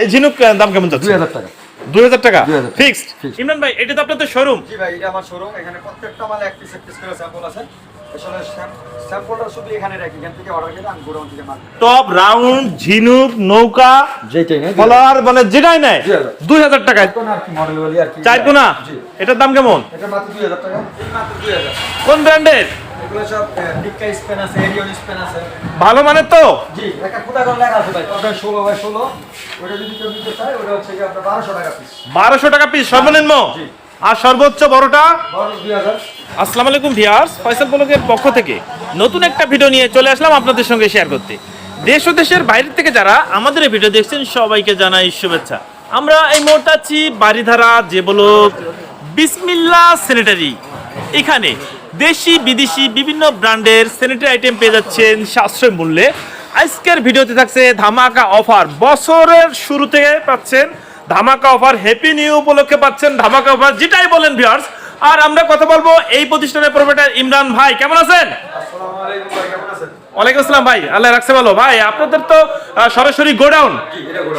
এই ঝিনুক দাম কেমন যাচ্ছে? দুই হাজার টাকা। দুই হাজার টাকা? ফিক্সড ইমরান ভাই এটা তো আপনাদের শোরুম জি ভাই এটা আমার শোরুম এখানে প্রত্যেকটা মালে এক পিস এক পিস করে স্যাম্পল আছে। আসলে স্যাম্পলটা শুধু এখানে রাখি। এখান থেকে অর্ডার করে আমি গোডাউন থেকে মাল টপ রাউন্ড ঝিনুক নৌকা মানে যেটাই নেয় দুই হাজার। টাকায়। কোন আর কি মডেল বলি আর কি। চার কোনা? এটার দাম কেমন? কোন ব্র্যান্ডের এগুলো সব ডিক্কা স্পেন আছে এরিয়ন স্পেন আছে। ভালো মানের তো? জি একটা কোটা করে লেখা আছে ভাই। ওটা ষোলো বাই ষোলো। ওটা যদি কেউ নিতে চায় ওটা হচ্ছে কি আপনার বারোশো টাকা পিস বারোশো টাকা পিস সর্বনিম্ন? জি। আর সর্বোচ্চ বড়টা? আসসালামু আলাইকুম ভিউয়ার্স। ফয়সাল ব্লগের পক্ষ থেকে নতুন একটা ভিডিও নিয়ে চলে আসলাম আপনাদের সঙ্গে শেয়ার করতে। দেশ ও দেশের বাইরে থেকে যারা আমাদের এই ভিডিও দেখছেন সবাইকে জানাই শুভেচ্ছা। আমরা এই মুহূর্তে আছি বাড়িধারা যে ব্লক বিসমিল্লা স্যানিটারি এখানে দেশি বিদেশি বিভিন্ন ব্র্যান্ডের স্যানিটারি আইটেম পেয়ে যাচ্ছেন সাশ্রয় মূল্যে। আজকের ভিডিওতে থাকছে ধামাকা অফার। বছরের শুরু থেকে পাচ্ছেন ধামাকা অফার হ্যাপি নিউ উপলক্ষে পাচ্ছেন ধামাকা অফার যেটাই বলেন ভিউয়ার্স আর আমরা কথা বলব এই প্রতিষ্ঠানের প্রোভাইডার ইমরান ভাই। কেমন আছেন? আসসালামু আলাইকুম ভাই কেমন আছেন? ওয়ালাইকুম আসসালাম ভাই। আল্লাহ রাখছে ভালো। ভাই আপনাদের তো সরাসরি গোডাউন।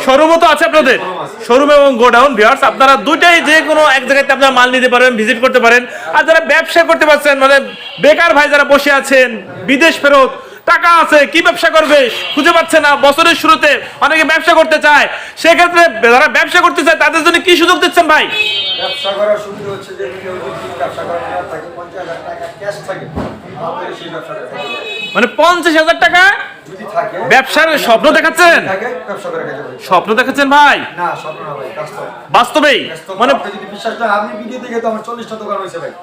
শোরুমও তো আছে আপনাদের। শোরুম এবং গোডাউন ভিউয়ার্স আপনারা দুইটাই যে কোনো এক জায়গাতে আপনারা মাল নিতে পারেন ভিজিট করতে পারেন। আর যারা ব্যবসা করতে পারছেন মানে বেকার ভাই যারা বসে আছেন বিদেশ ফেরত টাকা আছে কি ব্যবসা করবে খুঁজে পাচ্ছে না। বছরের শুরুতে অনেকে ব্যবসা করতে চায়। সেক্ষেত্রে যারা ব্যবসা করতে চায় তাদের জন্য কি সুযোগ দিচ্ছেন ভাই? ব্যবসা করার সুবিধা হচ্ছে যে কেউ যদি ব্যবসা করার থাকে পঞ্চাশ হাজার টাকা ক্যাশ থাকে। তাহলে সেই ব্যবসাটা থাকে। মানে পঞ্চাশ হাজার টাকা ব্যবসার স্বপ্ন দেখাচ্ছেন? স্বপ্ন দেখাচ্ছেন ভাই? না স্বপ্ন না ভাই বাস্তবেই? মানে যদি বিশ্বাস করেন আপনি ভিডিও দেখে তো আমার চল্লিশটা দোকান হয়েছে ভাই।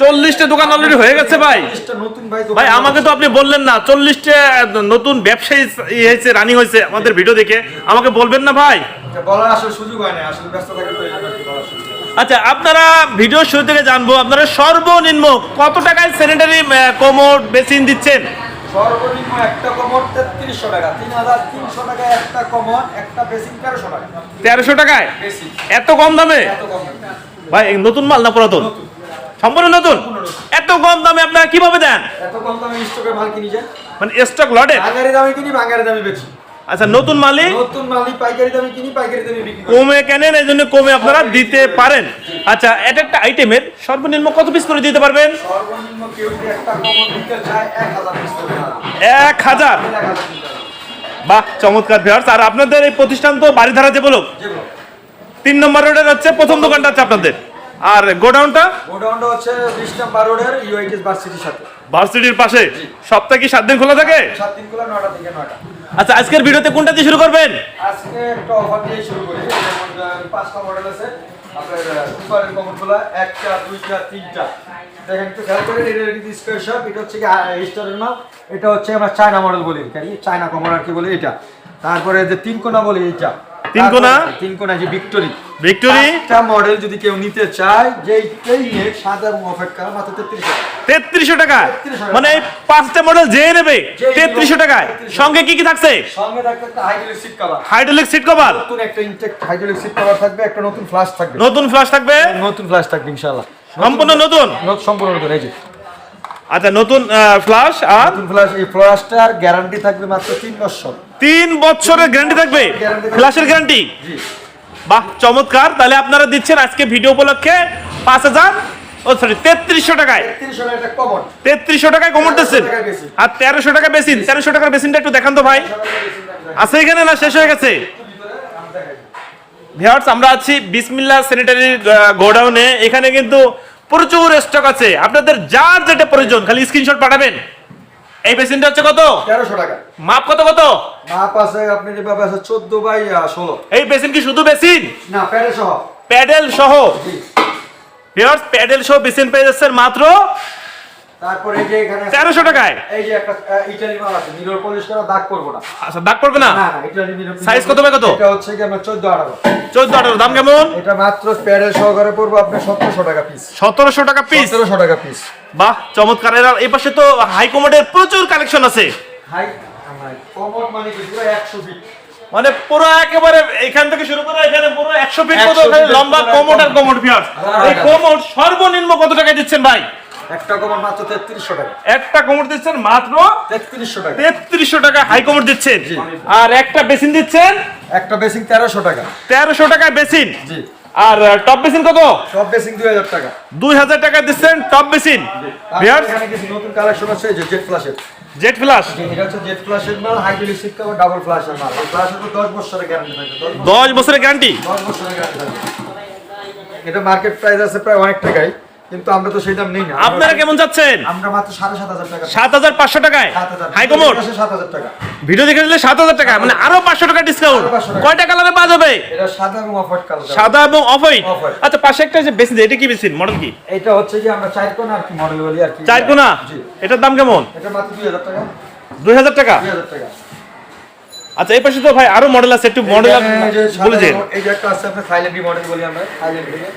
চল্লিশটা দোকান অলরেডি হয়ে গেছে ভাই। ভাই আমাকে তো আপনি বললেন না চল্লিশটা নতুন ব্যবসায়ী হয়েছে রানিং হয়েছে আমাদের ভিডিও দেখে। আমাকে বলবেন না ভাই? বলার আসলে সুযোগ হয় না আসলে ব্যস্ত না। আচ্ছা আপনারা ভিডিও শুরু থেকে জানব আপনারা সর্বনিম্ন কত টাকায় স্যানিটারি কোমোড বেসিন দিচ্ছেন? সর্বনিম্ন একটা কমর তেত্রিশশো টাকা তিন হাজার তিনশো টাকায় একটা কমর একটা বেসিন তেরোশো টাকা। তেরোশো টাকায়? এত কম দামে? ভাই নতুন মাল না পুরাতন। সম্পূর্ণ নতুন? এত কম দামে আপনারা কীভাবে দেন? এত কম দামে স্টকের মাল কিনি যায় মানে স্টক লটে ভাঙারি দামে কিনি ভাঙারি দামে বেচি। আচ্ছা নতুন মালিক নতুন মালই পাইকারি দামে কিনি পাইকারি দামে বিক্রি কমে কেনেন এই জন্য কমে আপনারা দিতে পারেন। আচ্ছা এটা একটা আইটেমের সর্বনিম্ন কত পিস করে দিতে পারবেন? সর্বনিম্ন কেউ যদি একটা কমর নিতে চায় এক হাজার পিস করে দেওয়া হবে। এক হাজার? এক হাজার নিতে হবে। বাহ চমৎকার ভিউয়ার্স আর আপনাদের এই প্রতিষ্ঠান তো বাড়িধারা যে যেগুলো তিন নম্বর রোডের হচ্ছে প্রথম দোকানটা আছে আপনাদের। আর গোডাউনটা? গোডাউনটা হচ্ছে বিশ নাম্বার রোডের ইউআইটিস ভার্সিটির সাথে। ভার্সিটির পাশে। সপ্তাহে কি সাত দিন খোলা থাকে? সাত দিন খোলা নটা থেকে নটা আচ্ছা আজকের ভিডিওতে কোনটা দিয়ে শুরু করবেন? আজকে একটা অফার দিয়ে শুরু করি। পাঁচটা মডেল আছে। আপনার সুপারের কমনগুলো একটা দুইটা তিনটা। দেখেন একটু খেয়াল করেন এটা কিন্তু স্কোয়ার শপ এটা হচ্ছে কি স্টারের এটা হচ্ছে আমরা চায়না মডেল বলি চায়না কমন আর কি বলি এটা। তারপরে যে তিন কোনা বলি এটা তিন কোনা? তিন কোনা যে ভিক্টোরি। ভিক্টোরি? একটা মডেল যদি কেউ নিতে চায় যে এই নেট সাদা এবং অফেট কালার মাত্র তেত্রিশ টাকা তেত্রিশশো টাকা? 3300 টাকা। মানে এই পাঁচটা মডেল যে নেবে যে নেবে, তেত্রিশশো টাকায়। সঙ্গে কি কি থাকছে? সঙ্গে থাকবে একটা hydraulic seat cover hydraulic seat cover নতুন একটা ইনটেক হাইড্রোলিক সিট কভার থাকবে একটা নতুন ফ্লাশ থাকবে। নতুন ফ্ল্যাশ থাকবে? নতুন ফ্লাশ থাকবে ইনশাআল্লাহ। সম্পূর্ণ নতুন? নতুন সম্পূর্ণ নতুন এই যে। আচ্ছা নতুন ফ্ল্যাশ আর? নতুন ফ্লাশ এই ফ্লাশটার গ্যারান্টি থাকবে মাত্র তিন বছর। তিন বছরের গ্যারান্টি থাকবে। ফ্ল্যাশের গ্যারান্টি জি। বাহ চমৎকার। তাহলে আপনারা দিচ্ছেন আজকে ভিডিও উপলক্ষে পাঁচ হাজার ও সরি তেত্রিশশো টাকায়। তিনশো একটা কমন তেত্রিশশো টাকায় কমর দিচ্ছেন 1300। আর তেরোশো টাকা বেসিন তেরোশো টাকার বেসিনটা একটু দেখান তো ভাই। আছে এখানে না শেষ হয়ে গেছে? ভিউয়ার্স আমরা আছি বিসমিল্লাহ স্যানিটারি গোডাউনে এখানে কিন্তু প্রচুর স্টক আছে। আপনাদের যার যেটা প্রয়োজন খালি স্ক্রিনশট পাঠাবেন। এই বেসিনটা হচ্ছে কত? 1300 টাকা। মাপ কত কত? মাপ আছে আপনি যে বাবা আছে চোদ্দ বাই ষোলো। এই বেসিন কি শুধু বেসিন না প্যাডেল সহ। প্যাডেল সহ। ভিউয়ার্স প্যাডেল সহ বেসিন পেয়ে যাচ্ছেন মাত্র তারপরে এই যে এখানে 1300 টাকায়? এই যে একটা ইটালি মাল আছে মিরর পলিশ করা দাগ করব না? আচ্ছা দাগ পড়বে না? না না ইটালি মিরর Size কত বাই কত? এটা হচ্ছে কি আপনার চোদ্দ আঠারো। চোদ্দ আঠারো দাম কেমন? এটা মাত্র সহকারে পড়ব টাকা পিস সতেরোশো টাকা পিস টাকা পিস বাহ চমৎকার। এর এই পাশে তো হাই কমোডের প্রচুর কালেকশন আছে। হাই কমোড মানে কি? পুরো একশো ফিট মানে পুরো একেবারে এখান থেকে শুরু করে এখানে পুরো একশো ফিট 100 মতো ওখানে ফিটের লম্বা কমোড আর। কমোড হ্যাঁ, এই। কমোড সর্বনিম্ন কত টাকা দিচ্ছেন ভাই? একটা মাত্র তেত্রিশশো টাকা। একটা দিচ্ছেন মাত্র তেত্রিশশো টাকা। তেত্রিশশো টাকা হাই দিচ্ছেন। জি। আর একটা বেসিন দিচ্ছেন? একটা বেসিং তেরোশো টাকা। টাকায় বেসিন। জি। আর টপ বেসিন কত? সব বেসিং দুই হাজার টাকা। দুই হাজার টাকা দিচ্ছেন টপ বেসিন। আর ভিউয়ার্স এখানে কিছু নতুন কালেকশন আছে যে জেট ফ্ল্যাশের। জেট ফ্লাশ এটা হচ্ছে জেট ফ্ল্যাশের মাল হাইড্রোলিক সিস্টেম ডাবল ফ্ল্যাশের মাল। ফ্ল্যাশের তো দশ বছরের গ্যারান্টি থাকে বছরের গ্যারান্টি? দশ বছরের গ্যারান্টি থাকে এটা মার্কেট প্রাইস আছে প্রায় অনেক টাকাই কিন্তু আমরা তো সেই দাম নেই না। আপনারা কেমন যাচ্ছেন? আমরা মাত্র সাড়ে সাত হাজার টাকা। সাত হাজার পাঁচশো টাকায়? সাত হাজার। সাত টাকা। ভিডিও দেখে দিলে সাত হাজার টাকা মানে আরও পাঁচশো টাকা ডিসকাউন্ট আরও 500 টাকা। কয়টা কালারে পাওয়া যাবে? এটা সাদা এবং অফ হোয়াইট কালার সাদা এবং অফ হোয়াইট আচ্ছা পাশে একটা যে বেসিন এটা কি বেসিন? মডেল কি? এটা হচ্ছে যে আমরা চার কোনা আর কি মডেল বলি আর কি। চার কোনা এটার দাম কেমন? এটা মাত্র দুই হাজার টাকা। দুই হাজার টাকা? দুই হাজার টাকা। আচ্ছা এই পাশে তো ভাই আরও মডেল আছে একটু মডেল বলে দিন। এই যে একটা আছে আপনার থাইল্যান্ডি মডেল বলি আমরা থাইল্যান্ড থেকে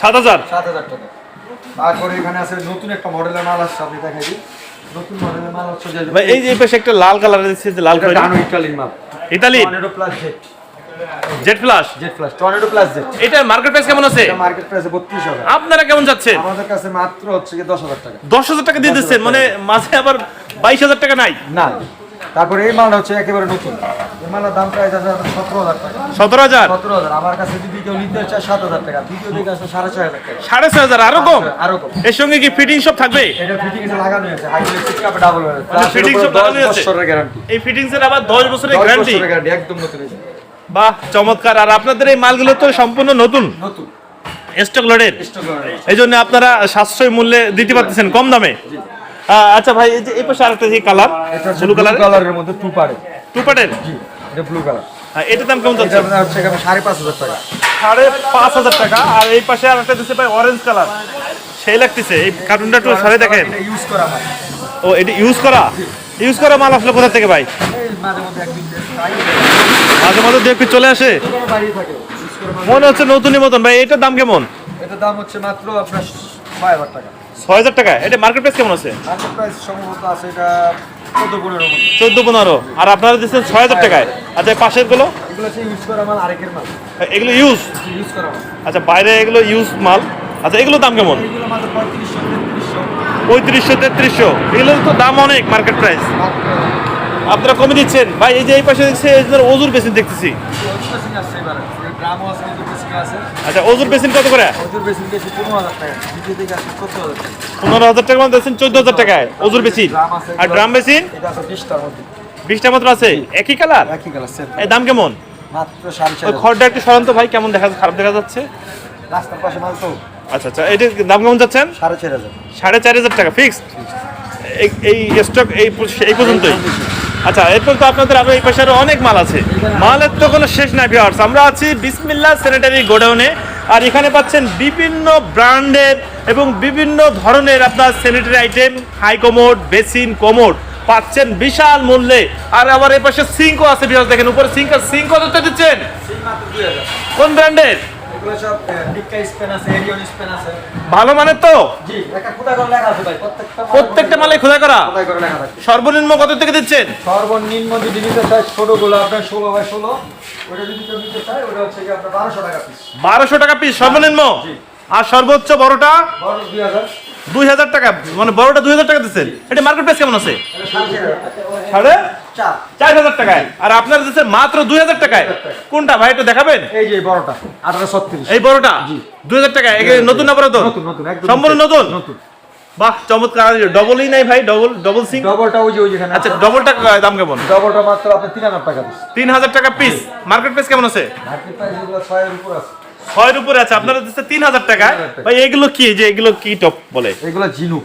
সাত হাজার সাত হাজার? টাকা। তারপরে এখানে আছে নতুন একটা মডেলের মাল আসছে আপনি দেখাই দিই নতুন মডেলের মাল হচ্ছে ভাই এই যে পাশে একটা লাল কালার দিচ্ছে যে লাল এটা কালার ডানো ইটালির মাল। Italy tornado plus jet jet flush jet plus tornado plus jet এটা মার্কেট প্রাইস কেমন আছে? এটা মার্কেট প্রাইসে বত্রিশ হাজার। আপনারা কেমন যাচ্ছেন? আমাদের কাছে মাত্র হচ্ছে কি দশ হাজার টাকা। দশ হাজার টাকা দিয়ে দিচ্ছেন মানে মাঝে আবার বাইশ হাজার টাকা নাই। না তারপরে এই মালটা হচ্ছে একেবারে নতুন। মালের দাম প্রাইস আছে সতেরো হাজার টাকা। সতেরো হাজার? সতেরো হাজার। আমার কাছে যদি কেউ নিতে চায় সাত হাজার টাকা। দ্বিতীয় দিকে আসলে সাড়ে ছয় হাজার টাকা। সাড়ে ছয় হাজার আরও কম? আরও কম। এর সঙ্গে কি ফিটিং সব থাকবে? এটা ফিটিং লাগানো আছে হাইড্রোলিক ডাবল fitting সব লাগানো আছে? বছরের গ্যারান্টি এই ফিটিংস এর আবার দশ বছরের দশ গ্যারান্টি বছরের গ্যারান্টি একদম নতুন বাহ চমৎকার। আর আপনাদের এই মালগুলো তো সম্পূর্ণ নতুন? নতুন। স্টক আছে। এই জন্য আপনারা সাশ্রয় মূল্যে দিতে পারতেছেন কম দামে? আচ্ছা ভাই এই যে এই পাশে আরেকটা যে কালার ব্লু ব্লু কালার কালারের মধ্যে টু পারে টু পার্টের জি এটা ব্লু কালার এটার দাম কেমন এটা যাচ্ছে? আপনার হচ্ছে সাড়ে পাঁচ হাজার টাকা। সাড়ে পাঁচ হাজার টাকা আর এই পাশে আরেকটা দিচ্ছে ভাই অরেঞ্জ কালার সেই লাগতেছে এই কার্টুনটা একটু সারে দেখেন। ইউজ করা হয়। ও এটি ইউজ করা? ইউজ করা মাল আসলে কোথা থেকে ভাই? মাঝে মাঝে মাঝে দু একটু চলে আসে। মনে হচ্ছে নতুনই মতন। ভাই এটার দাম কেমন? এটার দাম হচ্ছে মাত্র আপনার ছয় হাজার টাকা। ছয় হাজার টাকা? এটা মার্কেট প্রাইস কেমন আছে? মার্কেট প্রাইস সম্ভবত আছে এটা চোদ্দ পনেরো আর আপনারা দিচ্ছেন ছয় হাজার টাকায়। আচ্ছা পাশেরগুলো? এগুলো ইউজ এগুলো আচ্ছা বাইরে এগুলো ইউজ মাল? আচ্ছা এগুলো দাম কেমন? পঁয়ত্রিশশো তেত্রিশশো। পঁয়ত্রিশশো তেত্রিশশো। এগুলোর তো দাম অনেক মার্কেট প্রাইস আপনারা কমে দিচ্ছেন। ভাই এই যে এই পাশে দেখছি ওজুর বেসিন দেখতেছি। আচ্ছা ওজুর বেসিন কত করে? পনেরো হাজার টাকা মধ্যে দিচ্ছেন চোদ্দ হাজার টাকায় ওজুর বেসিন। আর ড্রাম বেসিন? বিশটা মাত্র আছে একই কালার? একই কালার এই দাম কেমন। খড়টা একটু সরান্ত ভাই কেমন দেখা খারাপ দেখা যাচ্ছে? রাস্তার পাশে মাল তো আচ্ছা আচ্ছা এটার দাম কেমন যাচ্ছেন? সাড়ে চার হাজার। সাড়ে চার হাজার টাকা ফিক্সড এই স্টক এই এই পর্যন্তই। আচ্ছা এরপর তো আপনাদের আরও এই পাশে আরও অনেক মাল আছে। মালের তো কোনো শেষ নাই ভিউয়ার্স আমরা আছি বিসমিল্লাহ স্যানিটারি গোডাউনে। আর এখানে পাচ্ছেন বিভিন্ন ব্র্যান্ডের এবং বিভিন্ন ধরনের আপনার sanitary item high commode basin commode পাচ্ছেন বিশাল মূল্যে। আর আবার এই পাশে সিঙ্কও আছে ভিউয়ার্স দেখেন, উপরে সিঙ্ক সিঙ্ক কত দিচ্ছেন? কোন ব্র্যান্ডের? এগুলো সব ডিক্কা স্পেন আছে এরিয়ন স্পেন আছে। ভালো মানের তো? জি একটা কোথায় করে লেখা আছে ভাই প্রত্যেকটা মাল প্রত্যেকটা মালে খোদা করা? কোথায় করে লেখা থাকে। সর্বনিম্ন কত থেকে দিচ্ছেন? সর্বনিম্ন যদি নিতে চাই ছোটগুলো আপনার ষোলো বাই ষোলো ওটা যদি কেউ নিতে চায় ওটা হচ্ছে কি আপনার বারোশো টাকা পিস বারোশো টাকা পিস সর্বনিম্ন? আর সর্বোচ্চ বড়টা? বড় দুই হাজার। দুই হাজার টাকা মানে বড়টা দুই হাজার টাকা দিচ্ছেন এটা মার্কেট প্রাইস কেমন আছে? সাড়ে চার। হাজার টাকায়। আর আপনার দিচ্ছেন মাত্র দুই হাজার টাকায়। কোনটা ভাই একটু দেখাবেন? এই যে বড়টা আঠারো ছত্রিশ। এই বড়টা? দুই হাজার টাকায়? নতুন না তো নতুন নতুন সম্পূর্ণ নতুন। বাহ চমৎকার। ডবলই নাই ভাই ডবল ডবল সিং ডবলটা ওই যে ওই যেখানে আচ্ছা ডবলটা দাম কেমন? ডবলটা মাত্র তিন হাজার টাকা পিস তিন হাজার টাকা পিস মার্কেট প্রাইস কেমন আছে? মার্কেট প্রাইস এগুলো ছয়ের উপর আছে। ছয়ের উপরে আছে আপনারা দিচ্ছে তিন হাজার টাকা। ভাই এগুলো কি? যে এগুলো কি টপ বলে? এগুলো ঝিনুক।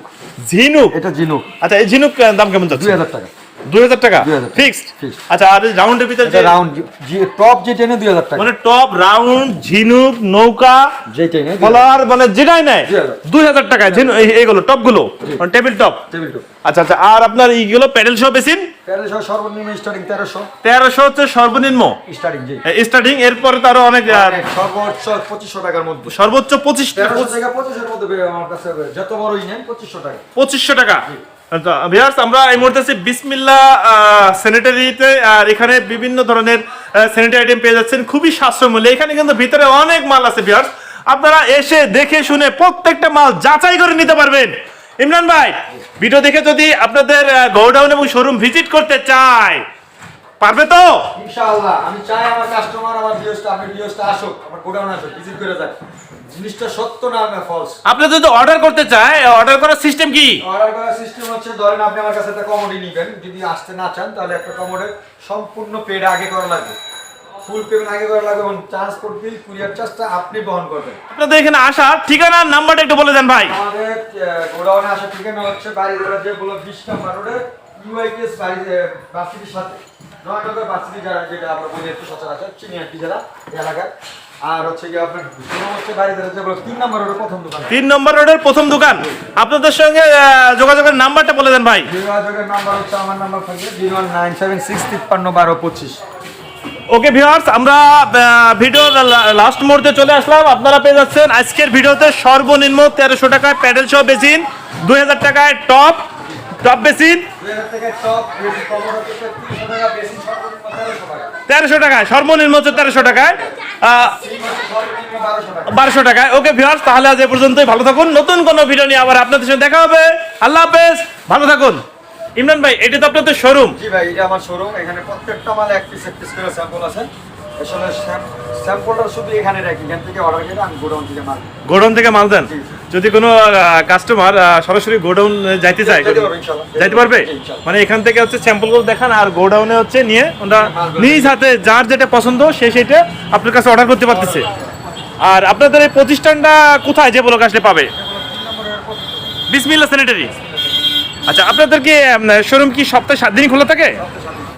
ঝিনুক? এটা ঝিনুক। আচ্ছা এই ঝিনুক দাম কেমন যাচ্ছে? দুই দুই হাজার টাকা। 2000 টাকা। ফিক্সড আচ্ছা আর রাউন্ডের ভিতরে যে রাউন্ড টপ যে টেনে দুই হাজার টাকা। মানে টপ রাউন্ড ঝিনুক নৌকা যে টেনে কলার মানে যেটাই নেয় 2000 দুই হাজার ঝিনু এইগুলো টপগুলো মানে টেবিল টপ টেবিল টপ আচ্ছা আচ্ছা আর আপনার এইগুলো প্যাডেল সহ বেসিন তেরোশো সর্বনিম্ন স্টার্টিং তেরোশো। তেরোশো হচ্ছে সর্বনিম্ন? স্টার্টিং জি। স্টার্টিং এরপরে তো আরও অনেক সর্বোচ্চ পঁচিশশো টাকার মধ্যে। সর্বোচ্চ পঁচিশ তেরোশো থেকে পঁচিশের মধ্যে আমার কাছে যত বড়ই নেন পঁচিশশো টাকা। পঁচিশশো টাকা। ভিয়ার্স আমরা এই মুহূর্তে আছি বিসমিল্লা স্যানিটারিতে আর এখানে বিভিন্ন ধরনের স্যানিটারি আইটেম পেয়ে যাচ্ছেন। খুবই সাশ্রয় মূল্যে এখানে কিন্তু ভিতরে অনেক মাল আছে ভিয়ার্স আপনারা এসে দেখে শুনে প্রত্যেকটা মাল যাচাই করে নিতে পারবেন। ইমরান ভাই ভিডিও দেখে যদি আপনাদের গোডাউন এবং শোরুম ভিজিট করতে চায়, পারবে তো? ইনশাআল্লাহ, আমি চাই আমার কাস্টমার আমার ভিউজটা আপনার ভিউজটা আসুক, আমার গোডাউন আসুক ভিজিট করে যাক। জিনিসটা সত্য না আমি ফলস আপনি যদি অর্ডার করতে চায় অর্ডার করার সিস্টেম কি? অর্ডার করার সিস্টেম হচ্ছে ধরেন আপনি আমার কাছে একটা কমোডি নেবেন যদি আসতে না চান তাহলে একটা কমোডের সম্পূর্ণ পেড আগে করা লাগবে। ফুল পেমেন্ট আগে করা লাগবে এবং ট্রান্সপোর্ট বিল কুরিয়ার চার্জটা আপনি বহন করবেন। আপনাদের এখানে আসার ঠিকানা নাম্বারটা একটু বলে দেন ভাই। আমাদের গোডাউনে আসা ঠিকানা হচ্ছে বাড়ি ধরে যে বলো বিশ নম্বর রোডে ইউআইটিএস বাড়ি বাসিটির সাথে। নয়নগর বাসিটি যারা যেটা আমরা বলি একটু সচরাচর চিনি আর কি যারা এলাকার। আর হচ্ছে কি আপনার তিন নম্বর রোডে প্রথম দোকান। তিন নম্বর রোডের প্রথম দোকান। আপনাদের সঙ্গে যোগাযোগের নাম্বারটা বলে দেন ভাই। যোগাযোগের নাম্বার হচ্ছে আমার নাম্বার থাকবে জিরো নাইন সেভেন সিক্স তিপ্পান্ন বারো পঁচিশ। ওকে ভিউয়ার্স আমরা ভিডিওর লাস্ট মুহূর্তে চলে আসলাম। আপনারা পেয়ে যাচ্ছেন আজকের ভিডিওতে সর্বনিম্ন তেরোশো টাকায় প্যাডেল সহ বেসিন দুই হাজার টাকায় টপ টপ বেসিন। তেরোশো টাকায় সর্বনিম্ন হচ্ছে তেরোশো টাকায়। বারোশো টাকা বারোশো টাকায়। ওকে ভিউয়ার্স তাহলে আজ এ পর্যন্তই। ভালো থাকুন। নতুন কোনো ভিডিও নিয়ে আবার আপনাদের সঙ্গে দেখা হবে। আল্লাহ হাফেজ। ভালো থাকুন। ইমরান ভাই, এটা তো আপনাদের শোরুম জি ভাই, এটা আমার শোরুম এখানে প্রত্যেকটা মাল এক পিস এক পিস করে স্যাম্পল আছে। আসলে স্যাম্পলটা শুধু এখানে রাখি এখান থেকে অর্ডার করে আমি গোডাউন থেকে মাল গোডাউন থেকে মাল দেন? যদি কোনো কাস্টমার সরাসরি গোডাউন যাইতে চায়। যাইতে পারবে? মানে এখান থেকে হচ্ছে স্যাম্পলগুলো দেখান আর গোডাউনে হচ্ছে নিয়ে ওরা নিজ হাতে যার যেটা পছন্দ সে সেটা আপনার কাছে অর্ডার করতে পারতেছে। আর আপনাদের এই প্রতিষ্ঠানটা কোথায় যে বলো আসলে পাবে? বিসমিল্লা স্যানিটারি আচ্ছা আপনাদের কি শোরুম কি সপ্তাহে সাত দিন খোলা থাকে?